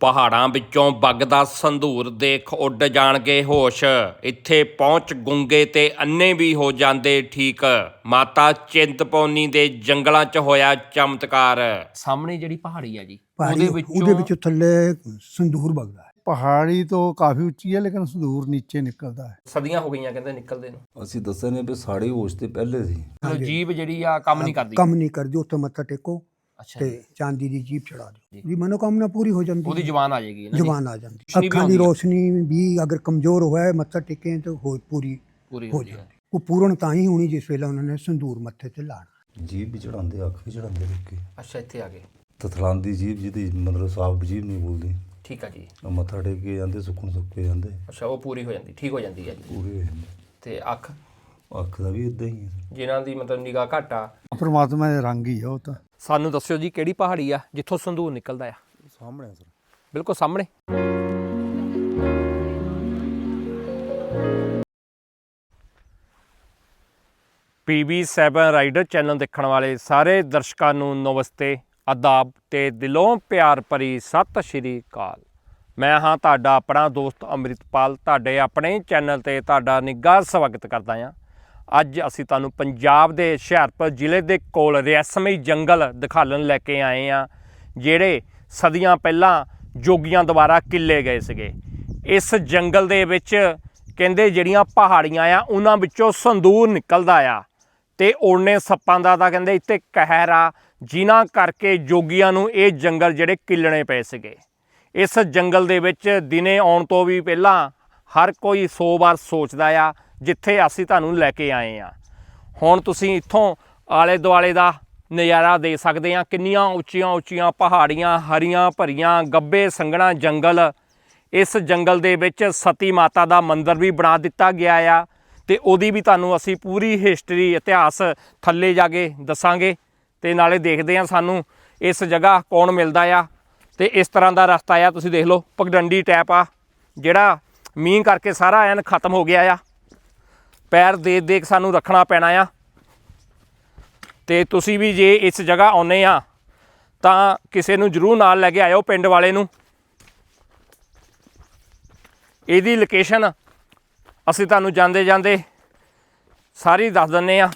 ਪਹਾੜਾਂ ਵਿੱਚੋਂ ਵਗਦਾ ਸੰਧੂਰ ਦੇਖ ਉੱਡ ਜਾਣਗੇ ਹੋਸ਼। ਇੱਥੇ ਪਹੁੰਚ ਗੁੰਗੇ ਤੇ ਅੰਨੇ ਵੀ ਹੋ ਜਾਂਦੇ ਠੀਕ। ਮਾਤਾ ਚਿੰਤਪੌਨੀ ਦੇ ਜੰਗਲਾਂ 'ਚ ਹੋਇਆ ਚਮਤਕਾਰ। ਸਾਹਮਣੇ ਜਿਹੜੀ ਪਹਾੜੀ ਆ ਜੀ ਪਹਾੜੀ ਉਹਦੇ ਵਿੱਚੋਂ ਥੱਲੇ ਸੰਦੂਰ ਵਗਦਾ ਹੈ। ਪਹਾੜੀ ਤੋਂ ਕਾਫੀ ਉੱਚੀ ਹੈ ਲੇਕਿਨ ਸੰਦੂਰ ਨੀਚੇ ਨਿਕਲਦਾ ਹੈ। ਸਦੀਆਂ ਹੋ ਗਈਆਂ ਕਹਿੰਦੇ ਨਿਕਲਦੇ ਨੂੰ। ਅਸੀਂ ਦੱਸਿਆ ਨੇ ਵੀ ਸਾੜੀ ਹੋਸ਼ ਤੇ ਪਹਿਲੇ ਸੀ। ਜੀਬ ਜਿਹੜੀ ਆ ਕੰਮ ਨਹੀਂ ਕਰਦੀ। ਕੰਮ ਨਹੀਂ ਕਰਦੀ ਉੱਥੇ ਮੱਥਾ ਟੇਕੋ। ਅੱਛਾ ਤੇ ਚਾਂਦੀ ਦੀ ਜੀਪ ਚੜਾ ਦਿਓ। ਜੀ। ਮਨੋਕਾਮਨਾ ਪੂਰੀ ਹੋ ਜਾਂਦੀ ਉਹਦੀ ਜ਼ੁਬਾਨ ਆ ਜਾਏਗੀ ਜਵਾਨ ਆ ਜਾਂਦੀ। ਅੱਖਾਂ ਦੀ। ਰੋਸ਼ਨੀ ਵੀ ਅਗਰ ਕਮਜ਼ੋਰ ਹੋਇਆ ਮੱਥਾ ਟੇਕੇ ਤਾਂ ਹੋ ਪੂਰੀ ਪੂਰੀ ਹੋ ਜਾਂਦੀ। ਉਹ ਪੂਰਨ ਤਾਂ ਹੀ ਹੋਣੀ ਜਿਸ ਵੇਲੇ ਉਹਨਾਂ ਨੇ ਸੰਦੂਰ ਮੱਥੇ ਤੇ ਲਾਣਾ। ਜੀਭ ਵੀ ਚੜਾਉਂਦੇ ਅੱਖ ਵੀ ਚੜਾਉਂਦੇ ਲੋਕੀ। ਅੱਛਾ ਇੱਥੇ ਆ ਗਏ। ਤਥਲਾਂਦੀ ਜੀਭ ਜਿਹਦੀ ਮਤਲਬ ਸਾਫ਼ ਜੀਭ ਨਹੀਂ ਬੋਲਦੀ। ਠੀਕ ਆ ਜੀ। ਉਹ ਮੱਥਾ ਟੇਕ ਕੇ ਜਾਂਦੇ ਸੁੱਕਣ ਸੁੱਕੇ ਜਾਂਦੇ। ਅੱਛਾ ਉਹ ਪੂਰੀ ਹੋ ਜਾਂਦੀ ਠੀਕ ਹੋ ਜਾਂਦੀ ਹੈ ਜੀ। ਪੂਰੇ ਹੋ ਜਾਂਦੇ। ਤੇ ਅੱਖ? ਅੱਖ ਦਾ ਵੀ ਇਦਾਂ ਹੀ ਹੈ। ਜਿਨ੍ਹਾਂ ਦੀ ਮਤਲਬ ਨਿਗਾਹ ਘੱਟ ਆ। ਪਰਮਾਤਮਾ ਦੇ ਰੰਗ ਹੀ ਆ ਉਹ ਤਾਂ। ਸਾਨੂੰ ਦੱਸਿਓ ਜੀ ਕਿਹੜੀ ਪਹਾੜੀ ਆ ਜਿੱਥੋਂ ਸੰਧੂਰ ਨਿਕਲਦਾ ਆ। ਸਾਹਮਣੇ ਸਰ। ਬਿਲਕੁਲ ਸਾਹਮਣੇ। PB7 ਰਾਈਡਰ ਚੈਨਲ ਦੇਖਣ ਵਾਲੇ ਸਾਰੇ ਦਰਸ਼ਕਾਂ ਨੂੰ ਨਮਸਤੇ ਆਦਾਬ ਤੇ ਦਿਲੋਂ ਪਿਆਰ ਭਰੀ ਸਤਿ ਸ਼੍ਰੀ ਅਕਾਲ। ਮੈਂ ਹਾਂ ਤੁਹਾਡਾ ਆਪਣਾ ਦੋਸਤ ਅੰਮ੍ਰਿਤਪਾਲ ਤੁਹਾਡੇ ਆਪਣੇ ਚੈਨਲ ਤੇ ਤੁਹਾਡਾ ਨਿੱਘਾ ਸਵਾਗਤ ਕਰਦਾ ਹਾਂ। ਅੱਜ ਅਸੀਂ ਤੁਹਾਨੂੰ ਪੰਜਾਬ ਦੇ ਹੁਸ਼ਿਆਰਪੁਰ ਜ਼ਿਲ੍ਹੇ ਦੇ ਕੋਲ ਰਿਆਸਮਈ ਜੰਗਲ ਦਿਖਾਲਣ ਲੈ ਕੇ ਆਏ ਆ ਜਿਹੜੇ ਸਦੀਆਂ ਪਹਿਲਾਂ ਜੋਗੀਆਂ ਦੁਆਰਾ ਕਿੱਲੇ ਗਏ ਸੀਗੇ। ਇਸ ਜੰਗਲ ਦੇ ਵਿੱਚ ਕਹਿੰਦੇ ਜਿਹੜੀਆਂ ਪਹਾੜੀਆਂ ਆ, ਉਹਨਾਂ ਵਿੱਚੋਂ ਸੰਦੂਰ ਨਿਕਲਦਾ ਆ ਤੇ ਓੜਨੇ ਸੱਪਾਂ ਦਾ ਤਾਂ ਕਹਿੰਦੇ ਇੱਥੇ ਕਹਿਰ ਆ, ਜਿਨ੍ਹਾਂ ਕਰਕੇ ਜੋਗੀਆਂ ਨੂੰ ਇਹ ਜੰਗਲ ਜਿਹੜੇ ਕਿੱਲਣੇ ਪਏ ਸੀਗੇ। ਇਸ ਜੰਗਲ ਦੇ ਵਿੱਚ ਦਿਨੇ ਆਉਣ ਤੋਂ ਵੀ ਪਹਿਲਾਂ ਹਰ ਕੋਈ 100 ਵਾਰ ਸੋਚਦਾ ਆ ਜਿੱਥੇ ਅਸੀਂ ਤੁਹਾਨੂੰ ਲੈ ਕੇ ਆਏ ਆ ਹੁਣ ਤੁਸੀਂ ਇੱਥੋਂ ਆਲੇ ਦੁਆਲੇ ਦਾ ਨਜ਼ਾਰਾ ਦੇ ਸਕਦੇ ਆ ਕਿੰਨੀਆਂ ਉੱਚੀਆਂ ਉੱਚੀਆਂ ਪਹਾੜੀਆਂ, ਹਰੀਆਂ ਭਰੀਆਂ, ਗੱਬੇ ਸੰਘਣਾ ਜੰਗਲ। ਇਸ ਜੰਗਲ ਦੇ ਵਿੱਚ ਸਤੀ ਮਾਤਾ ਦਾ ਮੰਦਿਰ ਵੀ ਬਣਾ ਦਿੱਤਾ ਗਿਆ ਆ ਤੇ ਉਹਦੀ ਵੀ ਤੁਹਾਨੂੰ ਅਸੀਂ ਪੂਰੀ ਹਿਸਟਰੀ ਇਤਿਹਾਸ ਥੱਲੇ ਜਾ ਕੇ ਦੱਸਾਂਗੇ ਤੇ ਨਾਲੇ ਦੇਖਦੇ ਆ ਸਾਨੂੰ ਇਸ ਜਗ੍ਹਾ ਕੌਣ ਮਿਲਦਾ ਆ। ਤੇ ਇਸ ਤਰ੍ਹਾਂ ਦਾ ਰਸਤਾ ਆ, ਤੁਸੀਂ ਦੇਖ ਲਓ, ਪਗਡੰਡੀ ਟੈਪ ਆ, ਜਿਹੜਾ ਮੀਂਹ ਕਰਕੇ ਸਾਰਾ ਐਨ ਖਤਮ ਹੋ ਗਿਆ ਆ। ਪੈਰ ਦੇ ਦੇਖ ਸਾਨੂੰ ਰੱਖਣਾ ਪੈਣਾ ਆ। ਤੇ ਤੁਸੀਂ ਵੀ ਜੇ ਇਸ ਜਗ੍ਹਾ ਆਉਨੇ ਆ, ਤਾਂ ਕਿਸੇ ਨੂੰ ਜਰੂਰ ਨਾਲ ਲੈ ਕੇ ਆਇਓ ਪਿੰਡ ਵਾਲੇ ਨੂੰ। ਇਹਦੀ ਲੋਕੇਸ਼ਨ ਅਸੀਂ ਤੁਹਾਨੂੰ ਜਾਂਦੇ ਜਾਂਦੇ ਸਾਰੀ ਦੱਸ ਦਿੰਨੇ ਆ।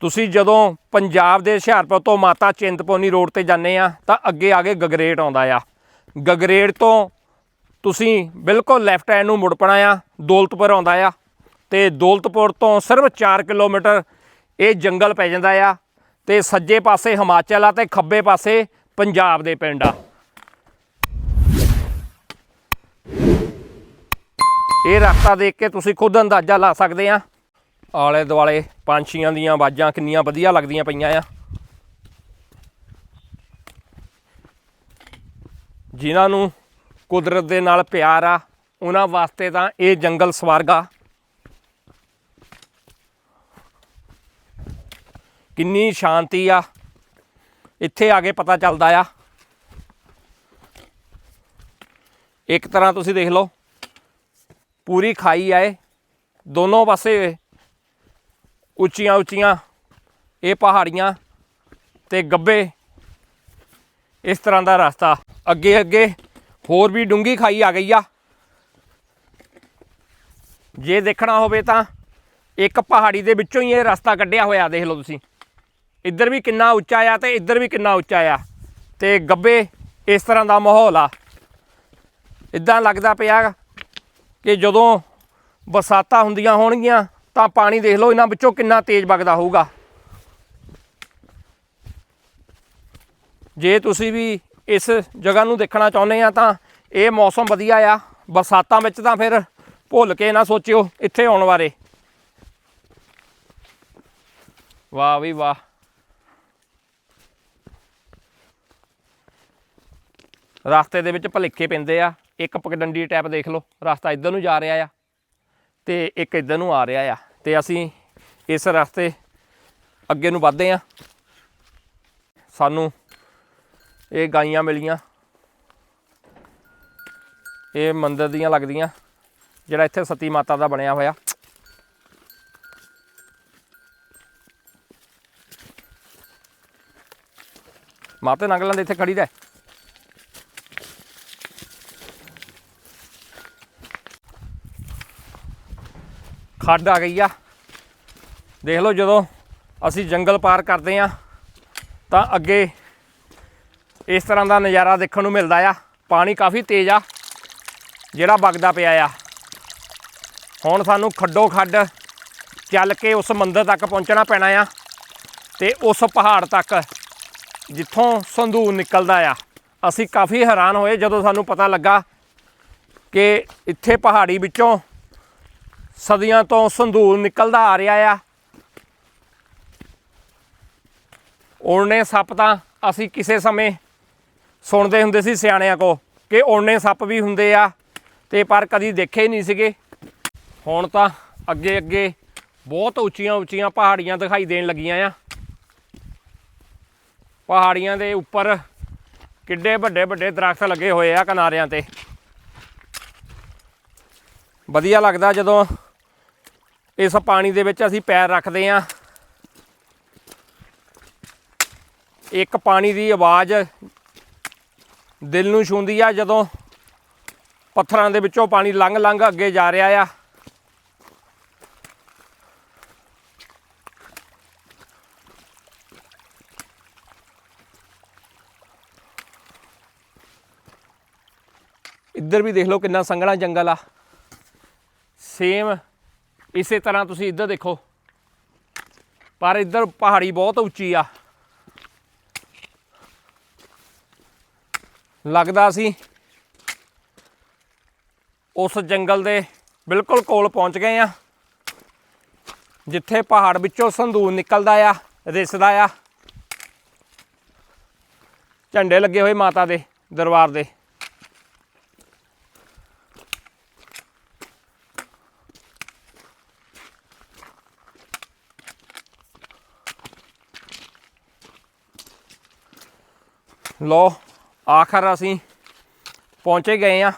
ਤੁਸੀਂ ਜਦੋਂ ਪੰਜਾਬ ਦੇ ਹੁਸ਼ਿਆਰਪੁਰ ਤੋਂ ਮਾਤਾ ਚਿੰਤਪੋਨੀ ਰੋਡ ਤੇ ਜਾਂਦੇ ਆ, ਤਾਂ ਅੱਗੇ ਆ ਕੇ ਗਗਰੇਟ ਆਉਂਦਾ ਆ। ਗਗਰੇਟ ਤੋਂ ਤੁਸੀਂ ਬਿਲਕੁਲ ਲੈਫਟ ਹੈਂਡ ਨੂੰ ਮੁੜ ਪਣਾ ਆ, ਦੌਲਤਪੁਰ ਆਉਂਦਾ ਆ। ਤੇ ਦੌਲਤਪੁਰ ਤੋਂ ਸਿਰਫ 4 ਕਿਲੋਮੀਟਰ ਇਹ ਜੰਗਲ ਪੈ ਜਾਂਦਾ ਆ ਤੇ ਸੱਜੇ ਪਾਸੇ ਹਿਮਾਚਲ ਆ ਤੇ ਖੱਬੇ ਪਾਸੇ ਪੰਜਾਬ ਦੇ ਪਿੰਡ ਆ। ਇਹ ਰਸਤਾ ਦੇਖ ਕੇ ਤੁਸੀਂ ਖੁਦ ਅੰਦਾਜ਼ਾ ਲਾ ਸਕਦੇ ਆ। ਆਲੇ ਦੁਆਲੇ ਪੰਛੀਆਂ ਦੀਆਂ ਆਵਾਜ਼ਾਂ ਕਿੰਨੀਆਂ ਵਧੀਆ ਲੱਗਦੀਆਂ ਪਈਆਂ ਆ। ਜਿਨ੍ਹਾਂ ਨੂੰ ਕੁਦਰਤ ਦੇ ਨਾਲ ਪਿਆਰ ਆ, ਉਹਨਾਂ ਵਾਸਤੇ ਤਾਂ ਇਹ ਜੰਗਲ ਸਵਰਗ ਆ। ਕਿੰਨੀ ਸ਼ਾਂਤੀ ਆ। ਇੱਥੇ ਆ ਕੇ ਪਤਾ ਚੱਲਦਾ ਆ। ਇੱਕ ਤਰ੍ਹਾਂ ਤੁਸੀਂ ਦੇਖ ਲਓ, ਪੂਰੀ ਖਾਈ ਆਏ ਦੋਨੋਂ ਪਾਸੇ ਉੱਚੀਆਂ ਉੱਚੀਆਂ ਇਹ ਪਹਾੜੀਆਂ ਤੇ ਗੱਬੇ। ਇਸ ਤਰ੍ਹਾਂ ਦਾ ਰਸਤਾ। ਅੱਗੇ ਅੱਗੇ ਹੋਰ ਵੀ ਡੂੰਗੀ ਖਾਈ ਆ ਗਈ ਆ। ਜੇ ਦੇਖਣਾ ਹੋਵੇ ਤਾਂ ਇੱਕ ਪਹਾੜੀ ਦੇ ਵਿੱਚੋਂ ਹੀ ਇਹ ਰਸਤਾ ਕੱਢਿਆ ਹੋਇਆ, ਦੇਖ ਲਓ ਤੁਸੀਂ। ਇੱਧਰ ਵੀ ਕਿੰਨਾ ਉੱਚਾ ਆ ਤੇ ਇੱਧਰ ਵੀ ਕਿੰਨਾ ਉੱਚਾ ਆ। ਤੇ ਗੱਬੇ ਇਸ ਤਰ੍ਹਾਂ ਦਾ ਮਾਹੌਲ ਆ। ਇਦਾਂ ਲੱਗਦਾ ਪਿਆ ਕਿ ਜਦੋਂ ਬਰਸਾਤਾਂ ਹੁੰਦੀਆਂ ਹੋਣਗੀਆਂ ਤਾਂ ਪਾਣੀ ਦੇਖ ਲਓ ਇਹਨਾਂ ਵਿੱਚੋਂ ਕਿੰਨਾ ਤੇਜ਼ ਵਗਦਾ ਹੋਊਗਾ। ਜੇ ਤੁਸੀਂ ਵੀ ਇਸ ਜਗ੍ਹਾ ਨੂੰ ਦੇਖਣਾ ਚਾਹੁੰਦੇ ਆ ਤਾਂ ਇਹ ਮੌਸਮ ਵਧੀਆ ਆ। ਬਰਸਾਤਾਂ ਵਿੱਚ ਤਾਂ ਫਿਰ ਭੁੱਲ ਕੇ ਨਾ ਸੋਚਿਓ ਇੱਥੇ ਆਉਣ ਬਾਰੇ। ਵਾਹ ਵੀ ਵਾਹ। ਰਸਤੇ ਦੇ ਵਿੱਚ ਭਲੇਖੇ ਪੈਂਦੇ ਆ। ਇੱਕ ਪਕਡੰਡੀ ਟੈਪ ਦੇਖ ਲਓ, ਰਸਤਾ ਇੱਧਰ ਨੂੰ ਜਾ ਰਿਹਾ ਆ ਤੇ ਇੱਕ ਇੱਧਰ ਨੂੰ ਆ ਰਿਹਾ ਆ ਤੇ ਅਸੀਂ ਇਸ ਰਸਤੇ ਅੱਗੇ ਨੂੰ ਵਧਦੇ ਆ। ਸਾਨੂੰ ਇਹ ਗਾਈਆਂ ਮਿਲੀਆਂ। ਇਹ ਮੰਦਰ ਦੀਆਂ ਲੱਗਦੀਆਂ, ਜਿਹੜਾ ਇੱਥੇ ਸਤੀ ਮਾਤਾ ਦਾ ਬਣਿਆ ਹੋਇਆ। ਮਾਤੇ ਨੰਗਲਾਂ ਦੇ ਇੱਥੇ ਖੜੀ ਦਾ। ਖੱਡ ਆ ਗਈ ਆ। ਦੇਖ ਲਓ ਜਦੋਂ ਅਸੀਂ ਜੰਗਲ ਪਾਰ ਕਰਦੇ ਆ, ਤਾਂ ਅੱਗੇ ਇਸ ਤਰ੍ਹਾਂ ਦਾ ਨਜ਼ਾਰਾ ਦੇਖਣ ਨੂੰ ਮਿਲਦਾ ਆ। ਪਾਣੀ ਕਾਫੀ ਤੇਜ਼ ਆ, ਜਿਹੜਾ ਵਗਦਾ ਪਿਆ ਆ। ਹੁਣ ਸਾਨੂੰ ਖੱਡੋ ਖੱਡ ਚੱਲ ਕੇ ਉਸ ਮੰਦਰ ਤੱਕ ਪਹੁੰਚਣਾ ਪੈਣਾ ਆ ਤੇ ਉਸ ਪਹਾੜ ਤੱਕ ਜਿੱਥੋਂ ਸੰਧੂਰ ਨਿਕਲਦਾ ਆ। ਅਸੀਂ ਕਾਫੀ ਹੈਰਾਨ ਹੋਏ ਜਦੋਂ ਸਾਨੂੰ ਪਤਾ ਲੱਗਾ ਕਿ ਇੱਥੇ ਪਹਾੜੀ ਵਿੱਚੋਂ ਸਦੀਆਂ ਤੋਂ ਸੰਧੂਰ ਨਿਕਲਦਾ ਆ ਰਿਹਾ ਆ। ਓੜਨੇ ਸੱਪ ਤਾਂ ਅਸੀਂ ਕਿਸੇ ਸਮੇਂ ਸੁਣਦੇ ਹੁੰਦੇ ਸੀ ਸਿਆਣਿਆਂ ਕੋ ਕਿ ਓੜਨੇ ਸੱਪ ਵੀ ਹੁੰਦੇ ਆ ਤੇ ਪਰ ਕਦੀ ਦੇਖੇ ਹੀ ਨਹੀਂ ਸੀਗੇ। ਹੁਣ ਤਾਂ ਅੱਗੇ ਅੱਗੇ ਬਹੁਤ ਉੱਚੀਆਂ ਉੱਚੀਆਂ ਪਹਾੜੀਆਂ ਦਿਖਾਈ ਦੇਣ ਲੱਗੀਆਂ ਆ। ਪਹਾੜੀਆਂ ਦੇ ਉੱਪਰ ਕਿੱਡੇ ਵੱਡੇ ਵੱਡੇ ਦਰਖਤ ਲੱਗੇ ਹੋਏ ਆ ਕਿਨਾਰਿਆਂ ਤੇ। ਵਧੀਆ ਲੱਗਦਾ ਜਦੋਂ ਇਸ ਪਾਣੀ ਦੇ ਵਿੱਚ ਅਸੀਂ ਪੈਰ ਰੱਖਦੇ ਆ ਇੱਕ ਪਾਣੀ ਦੀ ਆਵਾਜ਼ ਦਿਲ ਨੂੰ ਛੂੰਦੀ ਆ, ਜਦੋਂ ਪੱਥਰਾਂ ਦੇ ਵਿੱਚੋਂ ਪਾਣੀ ਲੰਘ ਲੰਘ ਅੱਗੇ ਜਾ ਰਿਹਾ ਆ। ਇੱਧਰ ਵੀ ਦੇਖ ਲਓ ਕਿੰਨਾ ਸੰਘਣਾ ਜੰਗਲ ਆ। ਸੇਮ ਇਸੇ ਤਰ੍ਹਾਂ ਤੁਸੀਂ ਇੱਧਰ ਦੇਖੋ। ਪਰ ਇੱਧਰ ਪਹਾੜੀ ਬਹੁਤ ਉੱਚੀ ਆ। ਲੱਗਦਾ ਸੀ ਉਸ ਜੰਗਲ ਦੇ ਬਿਲਕੁਲ ਕੋਲ ਪਹੁੰਚ ਗਏ ਆ। ਜਿੱਥੇ ਪਹਾੜ ਵਿੱਚੋਂ ਸੰਦੂਰ ਨਿਕਲਦਾ ਆ, ਰਿਸਦਾ ਆ। ਝੰਡੇ ਲੱਗੇ ਹੋਏ ਮਾਤਾ ਦੇ ਦਰਬਾਰ ਦੇ। ਲੋ ਆਖਰ ਅਸੀਂ ਪਹੁੰਚੇ ਗਏ ਆ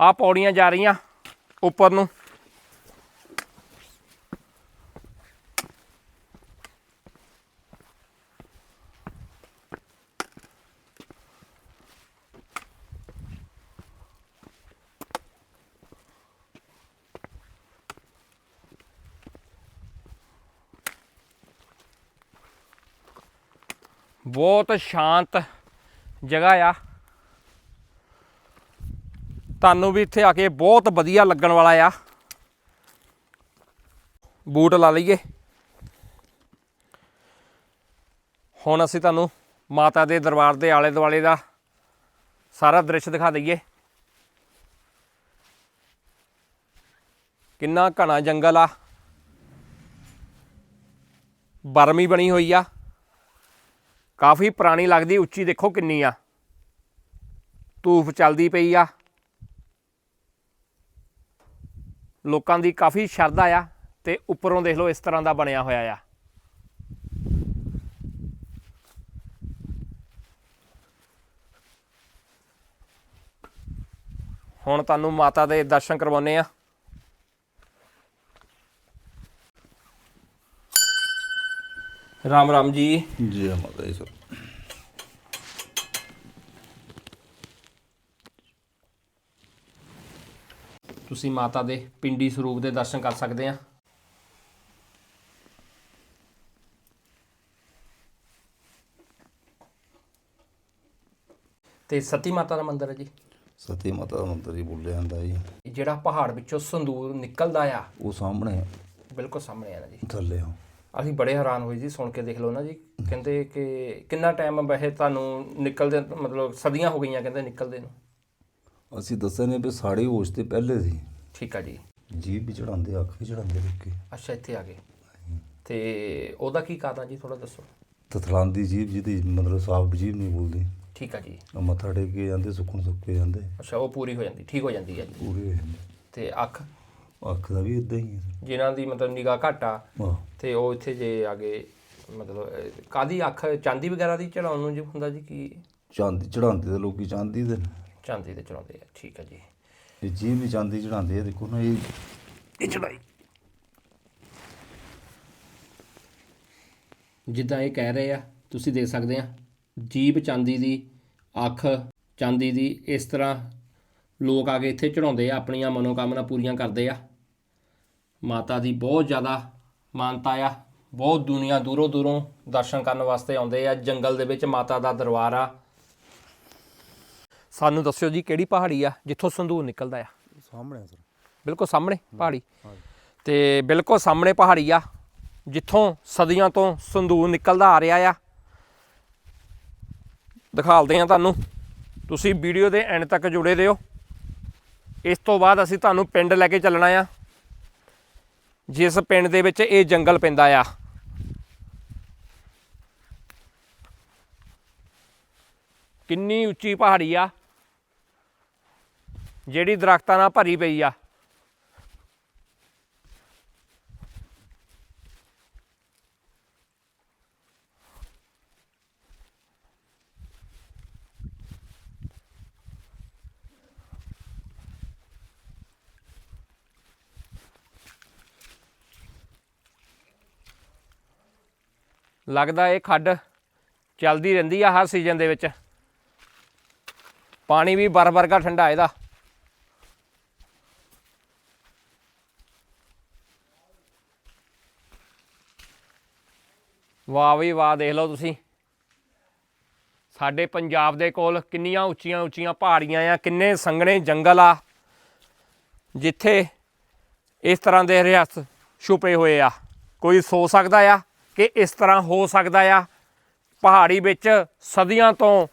ਆ ਪੌੜੀਆਂ ਜਾ ਰਹੀਆਂ ਉੱਪਰ ਨੂੰ। ਬਹੁਤ ਸ਼ਾਂਤ ਜਗ੍ਹਾ ਆ। ਤੁਹਾਨੂੰ ਵੀ ਇੱਥੇ ਆ ਕੇ ਬਹੁਤ ਵਧੀਆ ਲੱਗਣ ਵਾਲਾ ਆ। ਬੂਟ ਲਾ ਲਈਏ। ਹੁਣ ਅਸੀਂ ਤੁਹਾਨੂੰ ਮਾਤਾ ਦੇ ਦਰਬਾਰ ਦੇ ਆਲੇ ਦੁਆਲੇ ਦਾ ਸਾਰਾ ਦ੍ਰਿਸ਼ ਦਿਖਾ ਦਈਏ। ਕਿੰਨਾ ਘਣਾ ਜੰਗਲ ਆ। ਬਰਮੀ ਬਣੀ ਹੋਈ ਆ। ਕਾਫੀ ਪੁਰਾਣੀ ਲੱਗਦੀ, ਉੱਚੀ ਦੇਖੋ ਕਿੰਨੀ ਆ। ਧੂਫ ਚੱਲਦੀ ਪਈ ਆ। ਲੋਕਾਂ ਦੀ ਕਾਫੀ ਸ਼ਰਧਾ ਆ ਤੇ ਉੱਪਰੋਂ ਦੇਖ ਲਓ ਇਸ ਤਰ੍ਹਾਂ ਦਾ ਬਣਿਆ ਹੋਇਆ ਆ। ਹੁਣ ਤੁਹਾਨੂੰ ਮਾਤਾ ਦੇ ਦਰਸ਼ਨ ਕਰਵਾਉਨੇ ਆ। ਰਾਮ ਰਾਮ ਜੀ। ਜੀ ਮਾਤਾ ਜੀ ਸਰ। ਤੁਸੀਂ ਮਾਤਾ ਦੇ ਪਿੰਡੀ ਸਰੂਪ ਦੇ ਦਰਸ਼ਨ ਕਰ ਸਕਦੇ ਆ। ਤੇ ਸਤੀ ਮਾਤਾ ਦਾ ਮੰਦਿਰ ਹੈ ਜੀ। ਸਤੀ ਮਾਤਾ ਦਾ ਮੰਤਰ ਹੀ ਬੋਲਿਆ ਜਾਂਦਾ ਜੀ। ਜਿਹੜਾ ਪਹਾੜ ਵਿੱਚੋਂ ਸੰਦੂਰ ਨਿਕਲਦਾ ਆ ਉਹ ਸਾਹਮਣੇ ਬਿਲਕੁਲ ਸਾਹਮਣੇ ਆ ਨਾ ਜੀ। ਥੱਲੇ ਆ। ਅਸੀਂ ਬੜੇ ਹੈਰਾਨ ਹੋਏ ਜੀ ਸੁਣ ਕੇ ਦੇਖ ਲਓ ਨਾ ਜੀ। ਕਹਿੰਦੇ ਕਿ ਕਿੰਨਾ ਟਾਈਮ ਵੈਸੇ ਤੁਹਾਨੂੰ ਨਿਕਲਦੇ ਮਤਲਬ ਸਦੀਆਂ ਹੋ ਗਈਆਂ ਕਹਿੰਦੇ ਨਿਕਲਦੇ ਨੂੰ। ਅਸੀਂ ਦੱਸਿਆ ਨੇ ਵੀ ਸਾੜੀ ਹੋਸ਼ ਤੇ ਪਹਿਲੇ ਸੀ। ਠੀਕ ਆ ਜੀ। ਜੀਭ ਵੀ ਚੜਾਉਂਦੇ ਅੱਖ ਵੀ ਚੜਾਉਂਦੇ ਲੋਕੀ ਅੱਛਾ ਇੱਥੇ ਆ ਗਏ। ਤੇ ਉਹਦਾ ਕੀ ਕਾਰਨ ਜੀ ਥੋੜਾ ਦੱਸੋ। ਤਥਲਾਂਦੀ ਜੀਭ ਜਿਹਦੀ ਮਤਲਬ ਸਾਫ਼ ਜੀਭ ਨਹੀਂ ਬੋਲਦੀ। ਠੀਕ ਆ ਜੀ। ਉਹ ਮੱਥਾ ਟੇਕ ਕੇ ਜਾਂਦੇ ਸੁੱਕਣ ਸੁੱਕੇ ਜਾਂਦੇ। ਅੱਛਾ ਉਹ ਪੂਰੀ ਹੋ ਜਾਂਦੀ ਠੀਕ ਹੋ ਜਾਂਦੀ ਹੈ ਜੀ। ਪੂਰੇ ਹੋ ਜਾਂਦੇ। ਤੇ ਅੱਖ? ਅੱਖ ਦਾ ਵੀ ਇਦਾਂ ਹੀ ਹੈ ਜਿਨ੍ਹਾਂ ਦੀ ਮਤਲਬ ਨਿਗਾਹ ਘੱਟ ਆ ਤੇ ਉਹ ਇੱਥੇ ਜੇ ਆਗੇ ਮਤਲਬ ਕਾਦੀ ਅੱਖ ਚਾਂਦੀ ਵਗੈਰਾ ਦੀ ਚੜਾਉਣ ਨੂੰ ਜੀ ਹੁੰਦਾ ਜੀ ਕੀ? ਚਾਂਦੀ ਚੜਾਉਂਦੇ ਤੇ ਲੋਕੀ ਚਾਂਦੀ ਦੇ ਨੇ। ਚਾਂਦੀ ਤੇ ਚੜਾਉਂਦੇ ਆ ਠੀਕ ਆ ਜੀ। ਇਹ ਜੀਭ ਵੀ ਚਾਂਦੀ ਚੜਾਉਂਦੇ ਆ ਦੇਖੋ ਨਾ ਇਹ। ਇਹ ਚੜਾਈ ਜਿੱਦਾਂ ਇਹ ਕਹਿ ਰਹੇ ਆ ਤੁਸੀਂ ਦੇਖ ਸਕਦੇ ਆ ਜੀਬ ਚਾਂਦੀ ਦੀ ਅੱਖ ਚਾਂਦੀ ਦੀ ਇਸ ਤਰ੍ਹਾਂ ਲੋਕ ਆ ਕੇ ਇੱਥੇ ਚੜਾਉਂਦੇ ਆ ਆਪਣੀਆਂ ਮਨੋਕਾਮਨਾ ਪੂਰੀਆਂ ਕਰਦੇ ਆ। ਮਾਤਾ ਦੀ ਬਹੁਤ ਜ਼ਿਆਦਾ ਮਾਨਤਾ ਆ। ਬਹੁਤ ਦੁਨੀਆ ਦੂਰੋਂ ਦੂਰੋਂ ਦਰਸ਼ਨ ਕਰਨ ਵਾਸਤੇ ਆਉਂਦੇ ਆ। ਜੰਗਲ ਦੇ ਵਿੱਚ ਮਾਤਾ ਦਾ ਦਰਬਾਰ ਆ। ਸਾਨੂੰ ਦੱਸਿਓ ਜੀ ਕਿਹੜੀ ਪਹਾੜੀ ਆ? ਜਿੱਥੋਂ ਸੰਧੂਰ ਨਿਕਲਦਾ ਆ। ਸਾਹਮਣੇ ਸਰ। ਬਿਲਕੁਲ ਸਾਹਮਣੇ ਪਹਾੜੀ। ਤੇ ਬਿਲਕੁਲ ਸਾਹਮਣੇ ਪਹਾੜੀ ਆ ਜਿੱਥੋਂ ਸਦੀਆਂ ਤੋਂ ਸੰਧੂਰ ਨਿਕਲਦਾ ਆ ਰਿਹਾ ਆ। ਦਿਖਾਲਦੇ ਆ ਤੁਹਾਨੂੰ। ਤੁਸੀਂ ਵੀਡੀਓ ਦੇ ਐਂਡ ਤੱਕ ਜੁੜੇ ਰਹੋ। ਇਸ ਤੋਂ ਬਾਅਦ ਅਸੀਂ ਤੁਹਾਨੂੰ ਪਿੰਡ ਲੈ ਕੇ ਚੱਲਣਾ ਆ। ਜਿਸ ਪਿੰਡ ਦੇ ਵਿੱਚ ਇਹ ਜੰਗਲ ਪੈਂਦਾ ਆ। ਕਿੰਨੀ ਉੱਚੀ ਪਹਾੜੀ ਆ, ਜਿਹੜੀ ਦਰਖਤਾਂ ਨਾਲ ਭਰੀ ਪਈ ਆ। ਲੱਗਦਾ ਇਹ ਖੱਡ ਚੱਲਦੀ ਰਹਿੰਦੀ ਆ ਹਰ ਸੀਜ਼ਨ ਦੇ ਵਿੱਚ। ਪਾਣੀ ਵੀ ਬਰਫ਼ ਵਰਗਾ ਠੰਡਾ ਇਹਦਾ। ਵਾਹ ਵੀ ਵਾਹ ਦੇਖ ਲਓ ਤੁਸੀਂ। ਸਾਡੇ ਪੰਜਾਬ ਦੇ ਕੋਲ ਕਿੰਨੀਆਂ ਉੱਚੀਆਂ ਉੱਚੀਆਂ ਪਹਾੜੀਆਂ ਆ, ਕਿੰਨੇ ਸੰਘਣੇ ਜੰਗਲ ਆ, ਜਿੱਥੇ ਇਸ ਤਰ੍ਹਾਂ ਦੇ ਰਹਿਸ ਛੁਪੇ ਹੋਏ ਆ। ਕੋਈ ਸੋ ਸਕਦਾ ਆ। ਕਿ ਇਸ ਤਰ੍ਹਾਂ ਹੋ ਸਕਦਾ ਆ। ਪਹਾੜੀ ਵਿੱਚ ਸਦੀਆਂ ਤੋਂ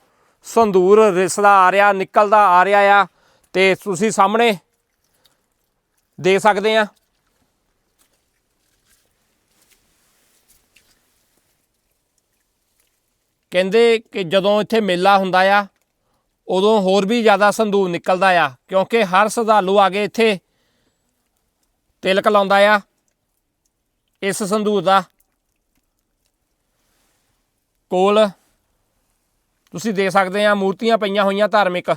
ਸੰਧੂਰ ਰਿਸਦਾ ਆ ਰਿਹਾ, ਨਿਕਲਦਾ ਆ ਰਿਹਾ ਆ ਤੇ ਤੁਸੀਂ ਸਾਹਮਣੇ ਦੇ ਸਕਦੇ ਆ। ਕਹਿੰਦੇ ਕਿ ਜਦੋਂ ਇੱਥੇ ਮੇਲਾ ਹੁੰਦਾ ਆ, ਉਦੋਂ ਹੋਰ ਵੀ ਜ਼ਿਆਦਾ ਸੰਧੂਰ ਨਿਕਲਦਾ ਆ, ਕਿਉਂਕਿ ਹਰ ਸ਼ਰਧਾਲੂ ਆ ਕੇ ਇੱਥੇ ਤਿਲਕ ਲਾਉਂਦਾ ਆ ਇਸ ਸੰਧੂਰ ਦਾ। ਕੋਲ। ਤੁਸੀਂ ਦੇਖ ਸਕਦੇ ਆ, ਮੂਰਤੀਆਂ ਪਈਆਂ ਹੋਈਆਂ ਧਾਰਮਿਕ।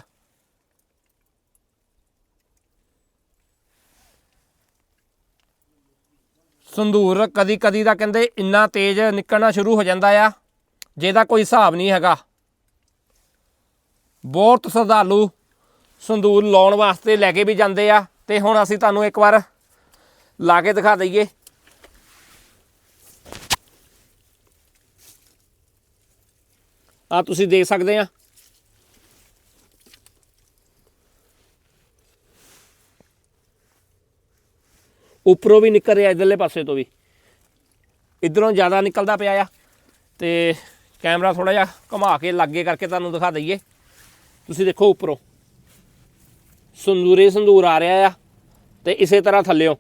ਸੰਧੂਰ ਕਦੀ ਕਦੀ ਦਾ ਕਹਿੰਦੇ ਇੰਨਾ ਤੇਜ਼ ਨਿਕਲਣਾ ਸ਼ੁਰੂ ਹੋ ਜਾਂਦਾ ਆ, ਜਿਹਦਾ ਕੋਈ ਹਿਸਾਬ ਨਹੀਂ ਹੈਗਾ। ਬਹੁਤ ਸ਼ਰਧਾਲੂ ਸੰਧੂਰ ਲਾਉਣ ਵਾਸਤੇ ਲੈ ਕੇ ਵੀ ਜਾਂਦੇ ਆ, ਤੇ ਹੁਣ ਅਸੀਂ ਤੁਹਾਨੂੰ ਇੱਕ ਵਾਰ ਲਾ ਕੇ ਦਿਖਾ ਦਈਏ। ਆ ਤੁਸੀਂ ਦੇਖ ਸਕਦੇ ਆ। ਉੱਪਰੋਂ ਵੀ ਨਿਕਲ ਰਿਹਾ, ਇਧਰਲੇ ਪਾਸੇ ਤੋਂ ਵੀ। ਇਧਰੋਂ ਜ਼ਿਆਦਾ ਨਿਕਲਦਾ ਪਿਆ ਆ ਤੇ ਕੈਮਰਾ ਥੋੜਾ ਜਿਹਾ ਘੁਮਾ ਕੇ ਲਾਗੇ ਕਰਕੇ ਤੁਹਾਨੂੰ ਦਿਖਾ ਦਈਏ। ਤੁਸੀਂ ਦੇਖੋ ਉੱਪਰੋਂ। ਸੰਦੂਰੇ ਸੰਦੂਰ ਆ ਰਿਹਾ ਆ ਤੇ ਇਸੇ ਤਰ੍ਹਾਂ ਥੱਲਿਓ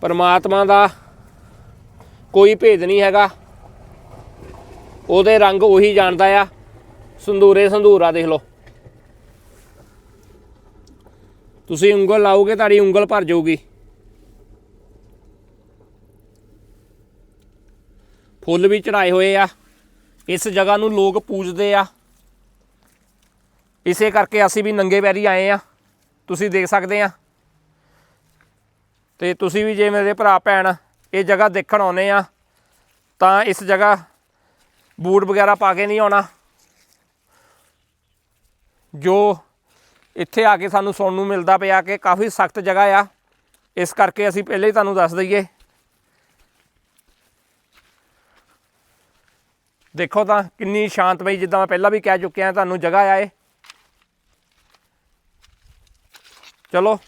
ਪਰਮਾਤਮਾ ਦਾ ਕੋਈ ਭੇਦ ਨਹੀਂ ਹੈਗਾ। ਉਹਦੇ ਰੰਗ ਉਹੀ ਜਾਣਦਾ ਆ। ਸੰਧੂਰੇ ਸੰਦੂਰਾ ਦੇਖ ਲਓ। ਤੁਸੀਂ ਉਂਗਲ ਲਾਓਗੇ, ਤੁਹਾਡੀ ਉਂਗਲ ਭਰ ਜਾਊਗੀ। ਫੁੱਲ ਵੀ ਚੜਾਏ ਹੋਏ ਆ। ਇਸ ਜਗ੍ਹਾ ਨੂੰ ਲੋਕ ਪੂਜਦੇ ਆ। ਇਸੇ ਕਰਕੇ ਅਸੀਂ ਵੀ ਨੰਗੇ ਪੈਰੀ ਆਏ ਆ। ਤੁਸੀਂ ਦੇਖ ਸਕਦੇ ਆ। ਤੇ ਤੁਸੀਂ ਵੀ ਜੇ ਮੇਰੇ ਭਰਾ ਭੈਣ ਇਹ ਜਗ੍ਹਾ ਦੇਖਣ ਆਉਨੇ ਆ, ਤਾਂ ਇਸ ਜਗ੍ਹਾ ਬੂਟ ਵਗੈਰਾ ਪਾ ਕੇ ਨਹੀਂ ਆਉਣਾ। ਜੋ ਇੱਥੇ ਆ ਕੇ ਸਾਨੂੰ ਸੁਣਨ ਨੂੰ ਮਿਲਦਾ ਪਿਆ ਕਿ ਕਾਫੀ ਸਖਤ ਜਗ੍ਹਾ ਆ, ਇਸ ਕਰਕੇ ਅਸੀਂ ਪਹਿਲੇ ਹੀ ਤੁਹਾਨੂੰ ਦੱਸ ਦਈਏ। ਦੇਖੋ ਤਾਂ ਕਿੰਨੀ ਸ਼ਾਂਤਮਈ ਜਿੱਦਾਂ ਮੈਂ ਪਹਿਲਾਂ ਵੀ ਕਹਿ ਚੁੱਕਿਆ, ਤੁਹਾਨੂੰ ਜਗ੍ਹਾ ਆ ਇਹ ਚਲੋ।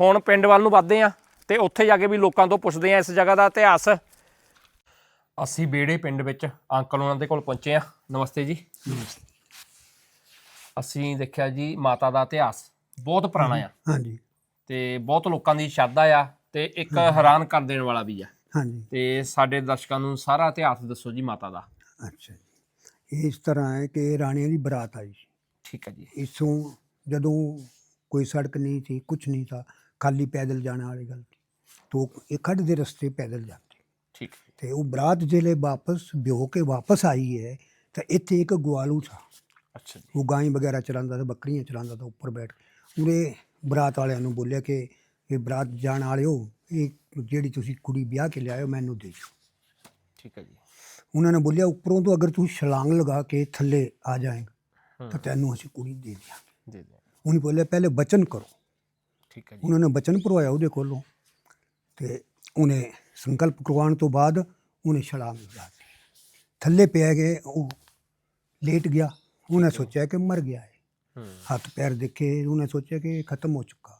ਹੁਣ ਪਿੰਡ ਵੱਲ ਨੂੰ ਵੱਧਦੇ ਆ ਤੇ ਉੱਥੇ ਜਾ ਕੇ ਵੀ ਲੋਕਾਂ ਤੋਂ ਪੁੱਛਦੇ ਆ ਇਸ ਜਗ੍ਹਾ ਦਾ ਇਤਿਹਾਸ। ਅਸੀਂ ਬੇੜੇ ਪਿੰਡ ਵਿੱਚ ਅੰਕਲ ਉਹਨਾਂ ਦੇ ਕੋਲ ਪਹੁੰਚੇ ਆ ਨਮਸਤੇ ਜੀ। ਅਸੀਂ ਦੇਖਿਆ ਜੀ ਮਾਤਾ ਦਾ ਇਤਿਹਾਸ। ਬਹੁਤ ਪੁਰਾਣਾ ਆ। ਹਾਂਜੀ। ਤੇ ਬਹੁਤ ਲੋਕਾਂ ਦੀ ਸ਼ਰਧਾ ਆ ਤੇ ਇੱਕ ਹੈਰਾਨ ਕਰ ਦੇਣ ਵਾਲਾ ਵੀ ਆ। ਹਾਂਜੀ। ਤੇ ਸਾਡੇ ਦਰਸ਼ਕਾਂ ਨੂੰ ਸਾਰਾ ਇਤਿਹਾਸ ਦੱਸੋ ਜੀ ਮਾਤਾ ਦਾ। ਅੱਛਾ ਜੀ। ਇਸ ਤਰ੍ਹਾਂ ਹੈ ਕਿ ਰਾਣੀਆਂ ਦੀ ਬਰਾਤ ਆਈ ਸੀ। ਠੀਕ ਹੈ ਜੀ। ਇਸੋਂ ਜਦੋਂ ਕੋਈ ਸੜਕ ਨਹੀਂ ਸੀ ਕੁਝ ਨਹੀਂ था ਖਾਲੀ ਪੈਦਲ ਜਾਣ ਵਾਲੀ ਗੱਲ ਸੀ। तो ਇਹ ਖੱਡ ਦੇ ਰਸਤੇ ਪੈਦਲ ਜਾਂਦੇ। ਠੀਕ। ਤੇ ਉਹ ਬਰਾਤ ਜਿਹੜੇ ਵਾਪਸ ਵਿਹੋ ਕੇ ਵਾਪਸ ਆਈ ਹੈ ਤਾਂ ਇੱਥੇ ਇੱਕ ਗਵਾਲੂ ਸੀ ਅੱਛਾ ਉਹ ਗਾਂ ਵਗੈਰਾ ਚਰਾਉਂਦਾ ਸੀ ਬੱਕਰੀਆਂ ਚਰਾਉਂਦਾ ਸੀ ਉੱਪਰ ਬੈਠ ਕੇ। ਉਹਨੇ ਬਰਾਤ ਵਾਲਿਆਂ ਨੂੰ ਬੋਲਿਆ ਕਿ ਇਹ ਬਰਾਤ ਜਾਣ ਵਾਲਿਓ ਇਹ ਜਿਹੜੀ ਤੁਸੀਂ ਕੁੜੀ ਵਿਆਹ ਕੇ ਲਿਆਇਓ ਮੈਨੂੰ ਦੇ ਦਿਓ। ਠੀਕ ਹੈ ਜੀ। ਉਹਨਾਂ ਨੇ ਬੋਲਿਆ ਉੱਪਰੋਂ ਤੋਂ ਅਗਰ ਤੂੰ ਛਲਾਂਗ ਲਗਾ ਕੇ ਥੱਲੇ ਆ ਜਾਏਗਾ ਤਾਂ ਤੈਨੂੰ ਅਸੀਂ ਕੁੜੀ ਦੇ ਦਿਆਂਗੇ। ਦੇ ਦੇ ਉਹਨੇ ਬੋਲਿਆ ਪਹਿਲੇ ਬਚਨ ਕਰੋ। ਠੀਕ ਹੈ ਜੀ। ਉਹਨਾਂ ਨੇ ਬਚਨ ਭਰਵਾਇਆ ਉਹਦੇ ਕੋਲੋਂ ਤੇ ਉਹਨੇ ਸੰਕਲਪ ਕਰਵਾਉਣ ਤੋਂ ਬਾਅਦ ਉਹਨੇ ਛਲਾਂਗ ਲਗਾ ਦਿੱਤੀ ਥੱਲੇ ਪੈ ਗਏ ਉਹ ਲੇਟ ਗਿਆ। ਉਹਨੇ ਸੋਚਿਆ ਕਿ ਮਰ ਗਿਆ ਹੈ। ਹੱਥ ਪੈਰ ਦੇਖੇ ਉਹਨੇ ਸੋਚਿਆ ਕਿ ਖਤਮ ਹੋ ਚੁੱਕਾ।